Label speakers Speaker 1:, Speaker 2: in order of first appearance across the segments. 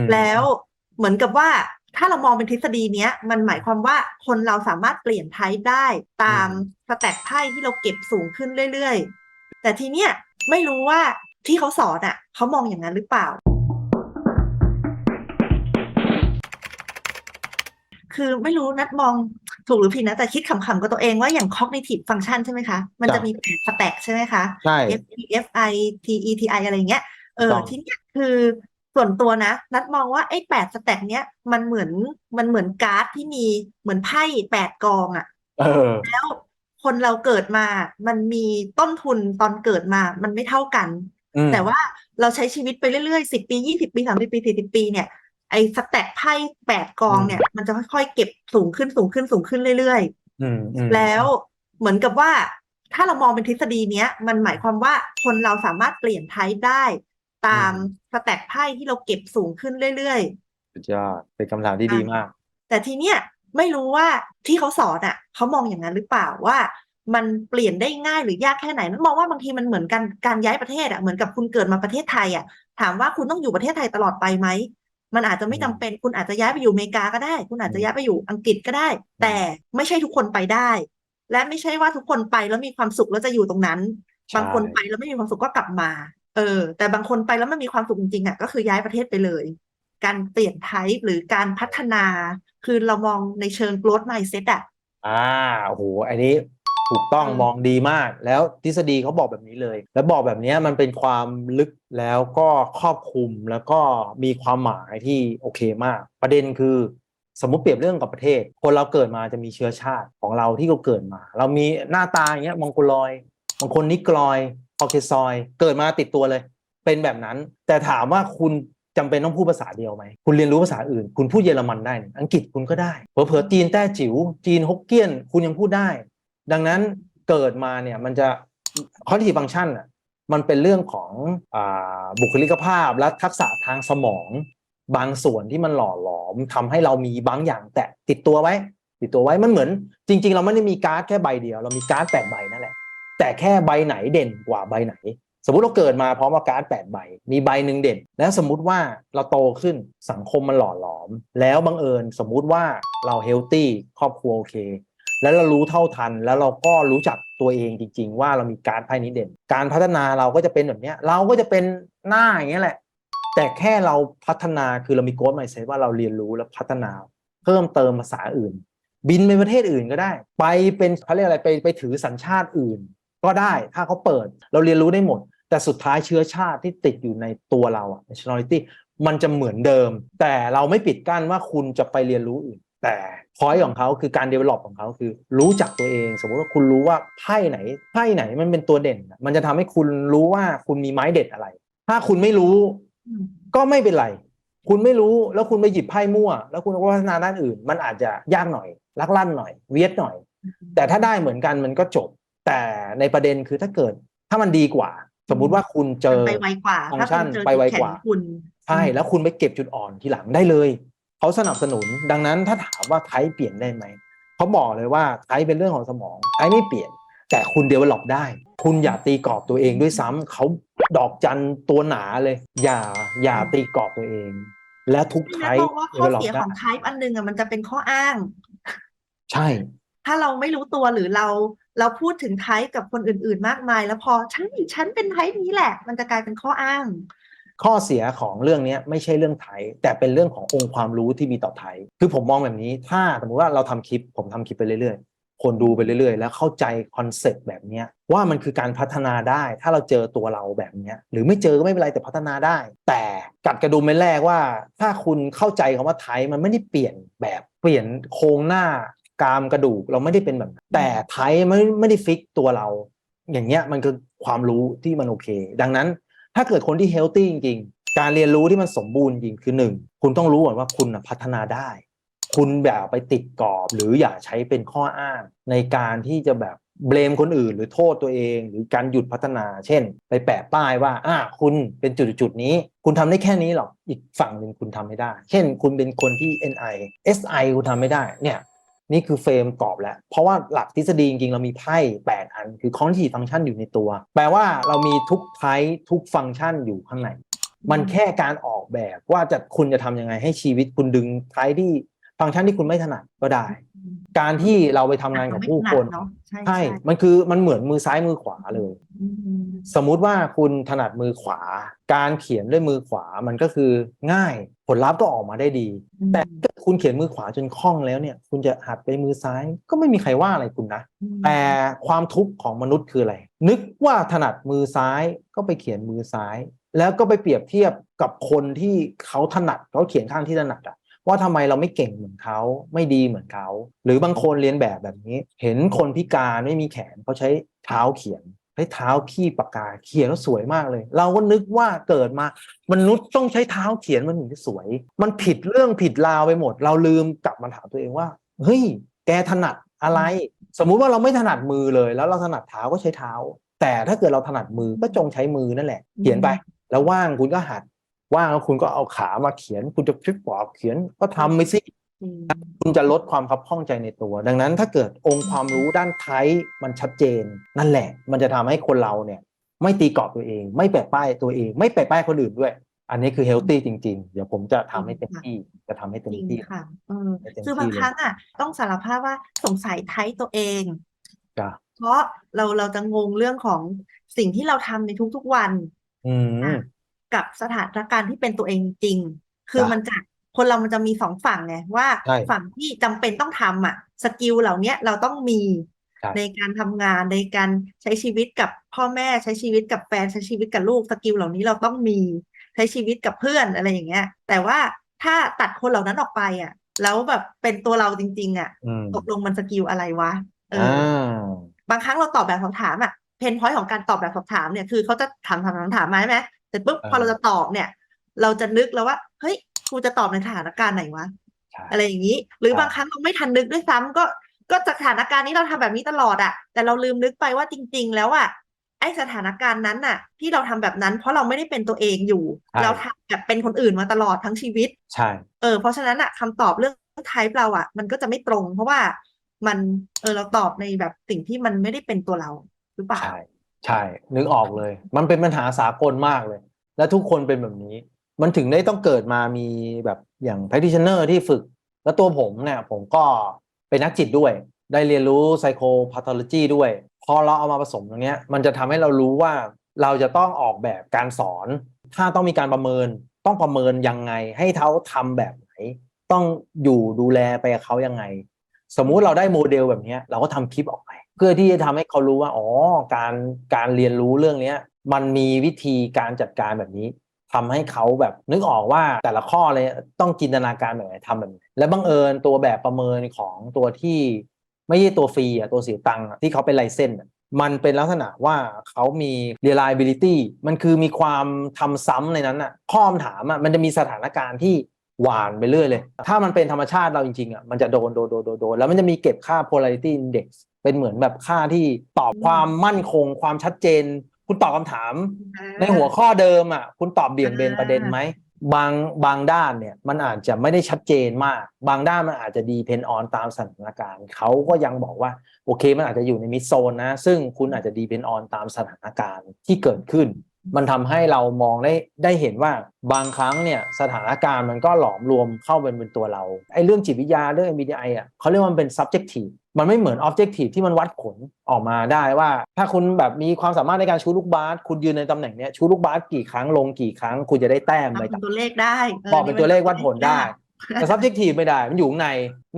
Speaker 1: ม
Speaker 2: แล้วเหมือนกับว่าถ้าเรามองเป็นทฤษฎีเนี้ย มันหมายความว่าคนเราสามารถเปลี่ยนไทป์ได้ตามสแต็กไพ่ที่เราเก็บสูงขึ้นเรื่อยๆ แต่ทีเนี้ยไม่รู้ว่าที่เขาสอนอะเขามองอย่างนั้นหรือเปล่า คือไม่รู้นัดมองถูกหรือผิดนะ แต่คิดขำๆกับตัวเองว่าอย่าง cognitive function ใช่ไหมคะ มันจะ
Speaker 1: จ้ะ
Speaker 2: มีแปดสแต็กใช่ไหมคะ
Speaker 1: ใช่
Speaker 2: F P F I T E T I อะไรอย่างเงี้ยเออ
Speaker 1: ต้อง
Speaker 2: ทีเนี้ยคือ ส่วนตัวนะนัดมองว่าไอ้แปดสแต็กเนี้ยมันเหมือนมันเหมือนการ์ดที่มีเหมือนไพ่แปดกองอะ
Speaker 1: เออ
Speaker 2: แล้วคนเราเกิดมา มันมีต้นทุนตอนเกิดมา มันไม่เท่ากัน
Speaker 1: อืม
Speaker 2: แต่ว่าเราใช้ชีวิตไปเรื่อยๆสิบปียี่สิบปีสามสิบปีสี่สิบปีเนี่ยไอ้สแต็กไพ่แปดกองเนี่ย มันจะค่อยๆเก็บสูงขึ้นสูงขึ้นสูงขึ้นเรื่อยๆ
Speaker 1: อืมอืม
Speaker 2: แล้วเหมือนกับว่าถ้าเรามองเป็นทฤษฎีเนี้ย มันหมายความว่าคนเราสามารถเปลี่ยนไทป์ได้ ตามสแต็กไพ่ที่เราเก็บสูงขึ้นเรื่อย
Speaker 1: สุดยอดเป็นคำถามที่ดีมาก
Speaker 2: ๆ แต่ทีเนี้ยไม่รู้ว่าที่เขาสอนอะเขามองอย่างนั้นหรือเปล่าว่า มันเปลี่ยนได้ง่ายหรือยากแค่ไหนนั้นมองว่าบางทีมันเหมือนกันการย้ายประเทศอะเหมือนกับคุณเกิดมาประเทศไทยอะ ถามว่าคุณต้องอยู่ประเทศไทยตลอดไปไหมมันอาจจะไม่จำเป็นคุณอาจจะย้ายไปอยู่อเมริกาก็ได้ คุณอาจจะย้ายไปอยู่อังกฤษก็ได้ แต่ไม่ใช่ทุกคนไปได้ และไม่ใช่ว่าทุกคนไปแล้วมีความสุขแล้วจะอยู่ตรงนั้น
Speaker 1: ใช่
Speaker 2: บางคนไปแล้วไม่มีความสุขก็กลับมา เออ แต่บางคนไปแล้วมันมีความสุขจริงๆอะก็คือย้ายประเทศไปเลย การเปลี่ยนไทป์หรือการพัฒนา คือเรามองในเชิง growth mindset อะ
Speaker 1: อ่าโอ้โหอันนี้ถูกต้อง
Speaker 2: อืม
Speaker 1: มองดีมาก แล้วทฤษฎีเขาบอกแบบนี้เลย แล้วบอกแบบเนี้ยมันเป็นความลึกแล้วก็ครอบคลุมแล้วก็มีความหมายที่โอเคมาก ประเด็นคือ สมมุติเปรียบเรื่องกับประเทศ คนเราเกิดมาจะมีเชื้อชาติของเราที่เราเกิดมา เรามีหน้าตาอย่างเงี้ยมองโกลอยบางคนนิกรอยค อเคซอยเกิดมาติดตัวเลย เป็นแบบนั้น แต่ถามว่าคุณจำเป็นต้องพูดภาษาเดียวไหม คุณเรียนรู้ภาษาอื่น คุณพูดเยอรมันได้ อังกฤษคุณก็ได้เผลอๆจีนแต้จิ๋ว จีนฮกเกี้ยน คุณยังพูดได้ ดังนั้นเกิดมาเนี่ยมันจะ cognitive function อะมันเป็นเรื่องของอบุคลิกภาพและทักษะทางสมอง บางส่วนที่มันหล่อหลอมทำให้เรามีบางอย่างแตะติดตัวไว้ ติดตัวไว้มันเหมือน จริง ๆ เราไม่ได้มีการ์ดแค่ใบเดียว เรามีการ์ดแปดใบ แต่แค่ใบไหนเด่นกว่าใบไหน สมมติเราเกิดมาพร้อมกับการ์ดแปดใบ มีใบหนึ่งเด่น แล้วสมมุติว่าเราโตขึ้นสังคมมันหล่อหลอม แล้วบังเอิญสมมุติว่าเราเฮลตี้ครอบครัวโอเค แล้วเรารู้เท่าทันแล้วเราก็รู้จักตัวเองจริง ๆ ว่าเรามีการ์ดไพ่นี้เด่น การพัฒนาเราก็จะเป็นแบบนี้เราก็จะเป็นหน้าอย่างเงี้ยแหละ แต่แค่เราพัฒนาคือเรามีโก d ไม n d เซตว่าเราเรียนรู้และพัฒนา เพิ่มเติมภาษาอื่นบินไปประเทศอื่นก็ได้ ไปเป็นเขาเรียกอะไรไปไปถือสัญชาติอื่น ก็ได้ถ้าเขาเปิดเราเรียนรู้ได้หมด แต่สุดท้ายเชื้อชาติที่ติดอยู่ในตัวเราอะ nationality มันจะเหมือนเดิม แต่เราไม่ปิดกั้นว่าคุณจะไปเรียนรู้อื่น แต่พอยของเขาคือการ develop ของเขาคือรู้จักตัวเอง สมมติว่าคุณรู้ว่าไพ่ไหนไพ่ไหนมันเป็นตัวเด่น มันจะทำให้คุณรู้ว่าคุณมีไม้เด็ดอะไร ถ้าคุณไม่รู้ ก็ไม่เป็นไร คุณไม่รู้แล้วคุณไปหยิบไพ่มั่ว แล้วคุณก็พัฒนาด้านอื่น มันอาจจะยากหน่อยลักลั่นหน่อย เวียดหน่อย แต่ถ้าได้เหมือนกันมันก็จบ แต่ในประเด็นคือถ้าเกิดถ้ามันดีกว่า สมมุติว่าคุณเจอ
Speaker 2: ไปไวกว่า
Speaker 1: ฟัง
Speaker 2: ถ้า
Speaker 1: ก์ชั
Speaker 2: คุ
Speaker 1: น
Speaker 2: ณเจอ
Speaker 1: ไปไว
Speaker 2: จุดแข็
Speaker 1: ก
Speaker 2: ง
Speaker 1: ว่า
Speaker 2: คุณ
Speaker 1: ใช่แล้วคุณไปเก็บจุดอ่อนทีหลังได้เลยเขาสนับสนุนดังนั้นถ้าถามว่าไทป์เปลี่ยนได้ไหมเขาบอกเลยว่าไทป์เป็นเรื่องของสมองไทป์ไม่เปลี่ยน แต่คุณเดเวล็อปได้ คุณอย่าตีกรอบตัวเองด้วยซ้ำเขาดอกจันตัวหนาเลย อย่าอย่าตีกรอบตัวเอง และทุกไท
Speaker 2: นัดม
Speaker 1: ป์
Speaker 2: องว่า
Speaker 1: เด
Speaker 2: ข้อ
Speaker 1: เวล็อป
Speaker 2: เสีย
Speaker 1: ได้
Speaker 2: ของไทป์อันหนึงอะมันจะเป็นข้ออ้าง
Speaker 1: ใช่
Speaker 2: ถ้าเราไม่รู้ตัวหรือเราเราพูดถึงไทป์กับคนอื่น ๆ มากมาย แล้วพอฉันฉันเป็นไทป์นี้แหละ มันจะกลายเป็นข้ออ้าง
Speaker 1: ข้อเสียของเรื่องนี้ไม่ใช่เรื่องไทย แต่เป็นเรื่องขององค์ความรู้ที่มีต่อไทย คือผมมองแบบนี้ ถ้าสมมติว่าเราทำคลิป ผมทำคลิปไปเรื่อยๆ คนดูไปเรื่อยๆ แล้วเข้าใจคอนเซ็ปต์แบบนี้ว่ามันคือการพัฒนาได้ ถ้าเราเจอตัวเราแบบนี้หรือไม่เจอก็ไม่เป็นไรแต่พัฒนาได้ แต่กัดกระดุมไม่แรกว่า ถ้าคุณเข้าใจคำว่าไทยมันไม่ได้เปลี่ยนแบบเปลี่ยนโครงหน้า กรามกระดูกเราไม่ได้เป็นแบบนั้นแต่ไทยไม่ไม่ได้ฟิกตัวเรา อย่างเงี้ยมันคือความรู้ที่มันโอเค ดังนั้นถ้าเกิดคนที่เฮลตี้จริงๆ การเรียนรู้ที่มันสมบูรณ์จริงคือหนึ่งคุณต้องรู้ก่อนว่าคุณน่ะพัฒนาได้ คุณแบบไปติดกรอบ หรืออย่าใช้เป็นข้ออ้างในการที่จะแบบเบลมคนอื่น หรือโทษตัวเอง หรือการหยุดพัฒนา เช่น ไปแปะป้ายว่าอ่าคุณเป็นจุดๆนี้ คุณทำได้แค่นี้หรอกอีกฝั่งหนึ่งคุณทำไม่ได้ เช่น คุณเป็นคนที่ NI SI คุณทำไม่ได้เนี่ย นี่คือเฟรมกรอบแล้ว เพราะว่าหลักทฤษฎีจริงๆ เรามีไพ่ 8 อัน คือ cognitive function อยู่ในตัว แปลว่าเรามีทุกไทป์ทุกฟังก์ชันอยู่ข้างใน มันแค่การออกแบบว่าจะคุณจะทำยังไงให้ชีวิตคุณดึงไทป์ที่ฟังก์ชันที่คุณไม่ถนัดก็ได้ การที่เราไปทำงานกับผู้คน
Speaker 2: เนาะใช่
Speaker 1: ใช่ มันคือมันเหมือนมือซ้ายมือขวาเลย
Speaker 2: อืม
Speaker 1: สมมุติว่าคุณถนัดมือขวา การเขียนด้วยมือขวามันก็คือง่ายผลลัพธ์ก็ออกมาได้ดี แต่ถ้าคุณเขียนมือขวาจนคล่องแล้วเนี่ย คุณจะหัดไปมือซ้ายก็ไม่มีใครว่าอะไรคุณนะ
Speaker 2: อืม
Speaker 1: แต่ความทุกข์ของมนุษย์คืออะไร นึกว่าถนัดมือซ้ายก็ไปเขียนมือซ้าย แล้วก็ไปเปรียบเทียบกับคนที่เขาถนัดเขาเขียนข้างที่ถนัดอะว่าทำไมเราไม่เก่งเหมือนเขาไม่ดีเหมือนเขา หรือบางคนเรียนแบบแบบนี้ เห็นคนพิการไม่มีแขนเขาใช้เท้าเขียน ใช้เท้าขี้ปากกาเขียนแล้วสวยมากเลย เราก็นึกว่าเกิดมามนุษย์ต้องใช้เท้าเขียนมันถึงจะสวย มันผิดเรื่องผิดราวไปหมด เราลืมกลับมาถามตัวเองว่าเฮ้ยแกถนัดอะไร สมมุติว่าเราไม่ถนัดมือเลย แล้วเราถนัดเท้าก็ใช้เท้า แต่ถ้าเกิดเราถนัดมือก็จงใช้มือนั่นแหละ เขียนไป แล้วว่างคุณก็หัดว่างแล้วคุณก็เอาขามาเขียนคุณจะพลิกปอกเขียนก็ทำไปสิ
Speaker 2: จริง
Speaker 1: คุณจะลดความคับข้องใจในตัว ดังนั้นถ้าเกิดองค์ความรู้ด้านไทยมันชัดเจน นั่นแหละ มันจะทำให้คนเราเนี่ยไม่ตีกรอบตัวเอง ไม่แปะป้ายตัวเอง ไม่แปะป้ายคนอื่นด้วย อันนี้คือเฮลตี้จริง ๆ เดี๋ยวผมจะทำให้เต็มที่จะทำให้เต็
Speaker 2: จ
Speaker 1: ม
Speaker 2: ริง
Speaker 1: ที่
Speaker 2: ค่ะเออ
Speaker 1: ให้เต็ม
Speaker 2: คือบาง
Speaker 1: ที่เลย
Speaker 2: ครั้งอะต้องสารภาพว่าสงสัยไทป์ตัวเอง
Speaker 1: จ้ะ
Speaker 2: เพราะเราเราจะงงเรื่องของสิ่งที่เราทำในทุกๆวัน
Speaker 1: อืม
Speaker 2: กับสถานการณ์ที่เป็นตัวเองจริง คือ
Speaker 1: จ้ะ
Speaker 2: มันจะ คนเรามันจะมีสองฝั่งไงว่า
Speaker 1: ใช่
Speaker 2: ฝั่งที่จำเป็นต้องทำอะสกิลเหล่าเนี้ยเราต้องมี
Speaker 1: ใช่
Speaker 2: ในการทำงานในการใช้ชีวิตกับพ่อแม่ใช้ชีวิตกับแฟนใช้ชีวิตกับลูกสกิลเหล่านี้เราต้องมีใช้ชีวิตกับเพื่อนอะไรอย่างเงี้ย แต่ว่าถ้าตัดคนเหล่านั้นออกไปอะ แล้วแบบเป็นตัวเราจริง ๆ อะ
Speaker 1: อืม
Speaker 2: ตกลงมันสกิลอะไรวะเออ
Speaker 1: อ่
Speaker 2: อาบางครั้งเราตอบแบบสอบถามอะเพนพอยต์ของการตอบแบบสอบถามเนี่ยคือเขาจะถามถามถามถามมาใช่ไหมแต่ปุ๊บ
Speaker 1: เออ
Speaker 2: พอเราจะตอบเนี่ย เราจะนึกแล้วว่า เฮ้ยกูจะตอบในสถานการณ์ไหนวะ
Speaker 1: ใช่
Speaker 2: อะไรอย่างนี้ หรือ
Speaker 1: ใช่
Speaker 2: บางครั้งเราไม่ทันนึกด้วยซ้ำก็ก็จากสถานการณ์นี้เราทำแบบนี้ตลอดอะแต่เราลืมนึกไปว่าจริง ๆ แล้วอะไอสถานการณ์นั้นน่ะ ที่เราทำแบบนั้น เพราะเราไม่ได้เป็นตัวเองอยู่
Speaker 1: ใช่
Speaker 2: เราทำแบบเป็นคนอื่นมาตลอดทั้งชีวิต
Speaker 1: ใช่
Speaker 2: เออเพราะฉะนั้นอะคำตอบเรื่องไทป์เราอะมันก็จะไม่ตรง เพราะว่ามันเออเราตอบในแบบสิ่งที่มันไม่ได้เป็นตัวเราหรือเปล่า
Speaker 1: ใช่ ใช่ นึกออกเลย มันเป็นปัญหาสากลมากเลย และทุกคนเป็นแบบนี้ มันถึงได้ต้องเกิดมามีแบบอย่าง practitioner ที่ฝึก แล้วตัวผมเนี่ยผมก็เป็นนักจิตด้วย ได้เรียนรู้ psychopathology ด้วย พอเราเอามาผสมตรงนี้มันจะทำให้เรารู้ว่าเราจะต้องออกแบบการสอน ถ้าต้องมีการประเมิน ต้องประเมินยังไง ให้เขาทำแบบไหน ต้องอยู่ดูแลไปกับเขายังไง สมมุติเราได้โมเดลแบบนี้เราก็ทำคลิปออกไป เพื่อที่จะทำให้เขารู้ว่าอ๋อการการเรียนรู้เรื่องเนี้ยมันมีวิธีการจัดการแบบนี้ ทำให้เขาแบบนึกออกว่าแต่ละข้อเลยต้องจินตนาการแบบไหนทำแบบไหนและบังเอิญตัวแบบประเมินของตัวที่ไม่ใช่ตัวฟรีอะตัวเสียตังค์อะที่เขาเป็นไลเซนส์อะมันเป็นลักษณะว่าเขามี reliability มันคือมีความทำซ้ำในนั้นอะข้อคำถามอะมันจะมีสถานการณ์ที่หวานไปเรื่อยเลย ถ้ามันเป็นธรรมชาติเราจริงๆอะมันจะโดนโดนโดนโดนโดนแล้วมันจะมีเก็บค่า polarity index เป็นเหมือนแบบค่าที่ตอบความมั่นคง ความชัดเจน คุณตอบคำถาม ในหัวข้อเดิมอะ คุณตอบเบี่ยงเบนประเด็นไหมบางบางด้านเนี่ยมันอาจจะไม่ได้ชัดเจนมาก บางด้านมันอาจจะดีเพนออนตามสถานการณ์เขาก็ยังบอกว่าโอเคมันอาจจะอยู่ในมิดโซนนะ ซึ่งคุณอาจจะดีเพนออนตามสถานการณ์ที่เกิดขึ้น มันทำให้เรามองได้ได้เห็นว่าบางครั้งเนี่ยสถานการณ์มันก็หลอมรวมเข้าเป็นเป็นตัวเราไอ้เรื่องจิตวิทยาเรื่อง MBTI อะเขาเรียกว่ามันเป็น subjective มันไม่เหมือน objective ที่มันวัดผลออกมาได้ว่า ถ้าคุณแบบมีความสามารถในการชูลูกบาสคุณยืนในตำแหน่งเนี้ยชูลูกบาสกี่ครั้งลงกี่ครั้ง คุณจะได้แต้ม
Speaker 2: ทำ
Speaker 1: ไป
Speaker 2: เป็นตัวเลขได้
Speaker 1: บอกเป็นตัวเลขวัดผลได้
Speaker 2: ยาก
Speaker 1: แต่ subjective ไม่ได้มันอยู่ข้างใน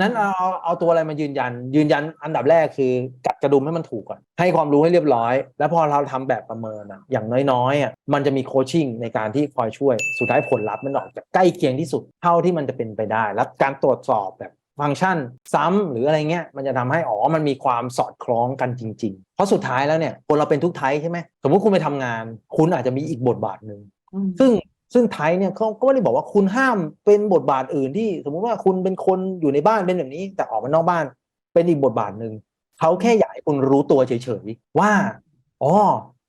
Speaker 1: นั้นเอาเอาเอาตัวอะไรมายืนยัน ยืนยันอันดับแรกคือกัดกระดุมให้มันถูกก่อน ให้ความรู้ให้เรียบร้อย แล้วพอเราทำแบบประเมินอะอย่างน้อยๆอะมันจะมีโคชชิ่งในการที่คอยช่วย สุดท้ายผลลัพธ์มันออกจากใกล้เคียงที่สุดเท่าที่มันจะเป็นไปได้ แล้วการตรวจสอบแบบฟังก์ชันซ้ำหรืออะไรเงี้ยมันจะทำให้อ๋อมันมีความสอดคล้องกันจริง ๆ เพราะสุดท้ายแล้วเนี่ยคนเราเป็นทุกไทป์ใช่ไหมสมมุติคุณไปทำงาน คุณอาจจะมีอีกบทบาทหนึ่ง
Speaker 2: อืม
Speaker 1: ซึ่ง ซึ่งไทยเนี่ยเขาก็ไม่ได้บอกว่าคุณห้ามเป็นบทบาทอื่นที่ สมมุติว่าคุณเป็นคนอยู่ในบ้านเป็นแบบนี้ แต่ออกมานอกบ้านเป็นอีกบทบาทหนึ่งเขาแค่อยากให้คุณรู้ตัวเฉยๆว่าอ๋อ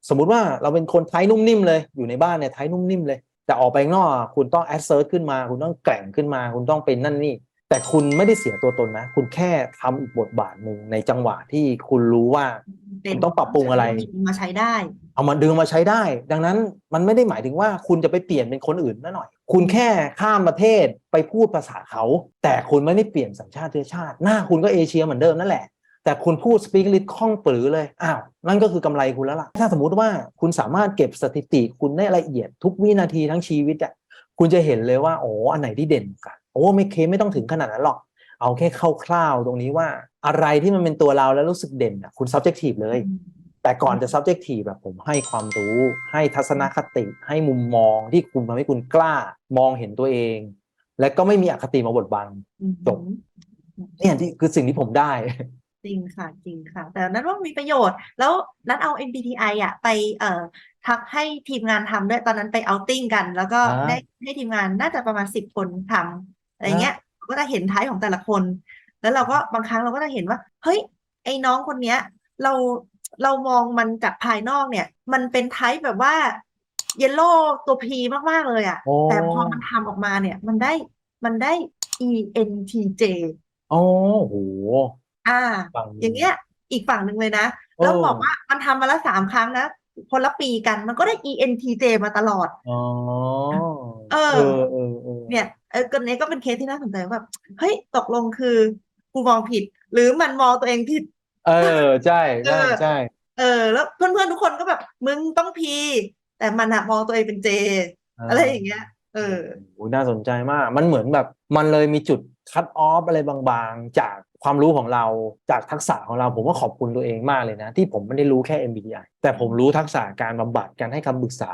Speaker 1: สมมุติว่าเราเป็นคนไทยนุ่มนิ่มเลยอยู่ในบ้านเนี่ยไทยนุ่มนิ่มเลย แต่ออกไปข้างนอกคุณต้องแอสเซิร์ขึ้นมา คุณต้องแกร่งขึ้นมา คุณต้องเป็นนั่นนี่ แต่คุณไม่ได้เสียตัวตนนะ คุณแค่ทำอีกบทบาทหนึ่งในจังหวะที่คุณรู้ว่าคุณต้องปรับปรุงอะไร
Speaker 2: มาใช้ได้
Speaker 1: เอามาดึงมาใช้ได้ ดังนั้นมันไม่ได้หมายถึงว่าคุณจะไปเปลี่ยนเป็นคนอื่นนั่นหน่อย คุณแค่ข้ามประเทศไปพูดภาษาเขา แต่คุณไม่ได้เปลี่ยนสัญชาติเชื้อชาติ หน้าคุณก็เอเชียเหมือนเดิมนั่นแหละ แต่คุณพูดสปีกลิทคล่องปรือเลยอ้าวนั่นก็คือกำไรคุณแล้วล่ะ ถ้าสมมุติว่าคุณสามารถเก็บสถิติคุณได้ละเอียดทุกวินาทีทั้งชีวิตอะคุณจะเห็นเลยว่าโอ้อันไหนที่เด่นกัน โอ้ไม่เคไม่ต้องถึงขนาดนั้นหรอก เอาแค่คร่าวๆตรงนี้ว่าอะไรที่มันเป็นตัวเราแล้วรู้สึกเด่นอะคุณ subjective เลย แต่ก่อนจะ subjective แบบผมให้ความรู้ ให้ทัศนคติ ให้มุมมองที่คุณทำให้คุณกล้ามองเห็นตัวเอง และก็ไม่มีอคติมาบดบังจบเนี่ยที่คือสิ่งที่ผมได้
Speaker 2: จริงค่ะจริงค่ะ แต่นั้นว่ามีประโยชน์ แล้วนัดเอา MBTI อะไปเอ่อทักให้ทีมงานทำด้วยตอนนั้นไปเอาติ้งกัน แล้วก็
Speaker 1: อ่า
Speaker 2: ได้ให้ทีมงานน่าจะประมาณสิบคนทำ อะไรเงี้ยก็จะเห็นท้ายของแต่ละคน แล้วเราก็บางครั้งเราก็จะเห็นว่า เฮ้ย ไอ้น้องคนเนี้ย เราเรามองมันจากภายนอกเนี่ย มันเป็นไทป์แบบว่าเยลโล่ตัวพีมาก ๆ เลยอะ
Speaker 1: โอ้
Speaker 2: แต่พอมันทำออกมาเนี่ย มันได้มันได้ ENTJ
Speaker 1: โอ้โห
Speaker 2: อ่า
Speaker 1: ฟัง
Speaker 2: อย่างเงี้ย อีกฝั่งหนึ่งเลยนะ แล้ว
Speaker 1: โอ้
Speaker 2: บอกว่ามันทำมาแล้วสามครั้งนะคนละปีกันมันก็ได้ ENTJ มาตลอด
Speaker 1: อ๋อ
Speaker 2: เออ
Speaker 1: เออเออเออ
Speaker 2: เนี่ย เออก็เนี้ยก็เป็นเคสที่น่าสนใจว่าแบบเฮ้ยตกลงคือกูมองผิด หรือมันมองตัวเองผิด
Speaker 1: เออใช่ใช่
Speaker 2: เออ
Speaker 1: ใช่
Speaker 2: เออ แล้วเพื่อนๆทุกคนก็แบบมึงต้องพีแต่มันอะมองตัวเองเป็นเจ อะไรอย่างเงี้ย เออ
Speaker 1: โอ้ยน่าสนใจมาก มันเหมือนแบบ มันเลยมีจุดคัดออฟอะไรบางๆ จาก ความรู้ของเราจากทักษะของเราผมก็ขอบคุณตัวเองมากเลยนะ ที่ผมไม่ได้รู้แค่ MBTI แต่ผมรู้ทักษะการบำบัดการให้คำปรึกษา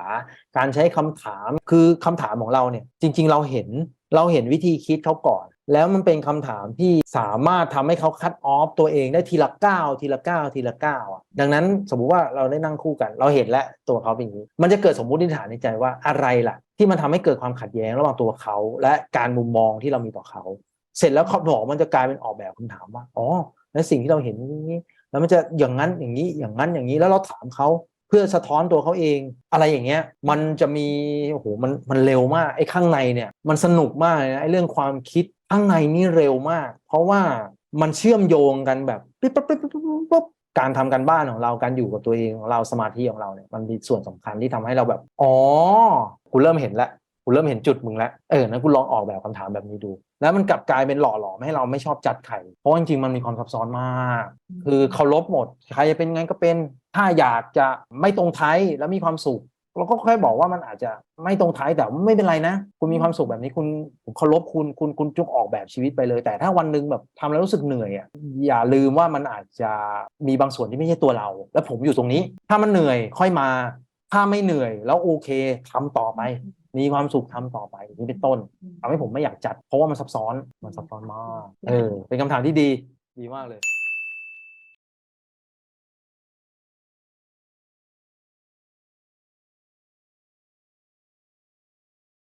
Speaker 1: การใช้คำถามคือคำถามของเราเนี่ย จริง ๆ เราเห็นเราเห็นวิธีคิดเขาก่อน แล้วมันเป็นคำถามที่สามารถทำให้เขาคัดออฟตัวเองได้ทีละก้าวทีละก้าวทีละก้าวอะดังนั้นสมมุติว่าเราได้นั่งคู่กัน เราเห็นแล้วตัวเขาเป็นอย่างนี้ มันจะเกิดสมมุติฐานในใจว่าอะไรล่ะ ที่มันทำให้เกิดความขัดแย้งระหว่างตัวเขา และการมุมมองที่เรามีต่อเขา เสร็จแล้วเขาบอกมันจะกลายเป็นออกแบบคำถามว่าอ๋อแล้วสิ่งที่เราเห็นนี้แล้วมันจะอย่างนั้นอย่างนี้อย่างนั้นอย่างนี้แล้วเราถามเขาเพื่อสะท้อนตัวเขาเอง อะไรอย่างเงี้ยมันจะมีโอ้โหมันมันเร็วมากไอ้ข้างในเนี่ยมันสนุกมากเลยนะไอ้เรื่องความคิดข้างในนี่เร็วมาก เพราะว่ามันเชื่อมโยงกันแบบปิ๊บปิ๊บปิ๊บปิ๊บปิ๊บปิ๊บการทำการบ้านของเราการอยู่กับตัวเองของเราสมาธิของเราเนี่ยมันมีส่วนสำคัญที่ทำให้เราแบบ อ๋อกูเริ่มเห็นแล้วกูเริ่มเห็นจุดมึงแล้วเออนั้นกูลองออกแบบคำถามแบบนี้ดู แล้วมันกลับกลายเป็นหล่อหลอมให้เราไม่ชอบจัดใครเพราะว่าจริงๆมันมีความซับซ้อนมาก คือเคารพหมดใครจะเป็นไงก็เป็นถ้าอยากจะไม่ตรงไทยแล้วมีความสุขเราก็แค่บอกว่ามันอาจจะไม่ตรงไทยแต่ไม่เป็นไรนะ คุณมีความสุขแบบนี้คุณผมเคารพคุณคุณคุณจุกออกแบบชีวิตไปเลย แต่ถ้าวันหนึ่งแบบทำแล้วรู้สึกเหนื่อยอะอย่าลืมว่ามันอาจจะมีบางส่วนที่ไม่ใช่ตัวเรา และผมอยู่ตรงนี้ ถ้ามันเหนื่อยค่อยมา ถ้าไม่เหนื่อยแล้วโอเคทำต่อไป มีความสุขทำต่อไปอย่างนี้เป็นต้นทำให้ผมไม่อยากจัด เพราะว่ามันซับซ้อนมันซับซ้อนมากเออเป็นคำถามที่ดีดีมากเลย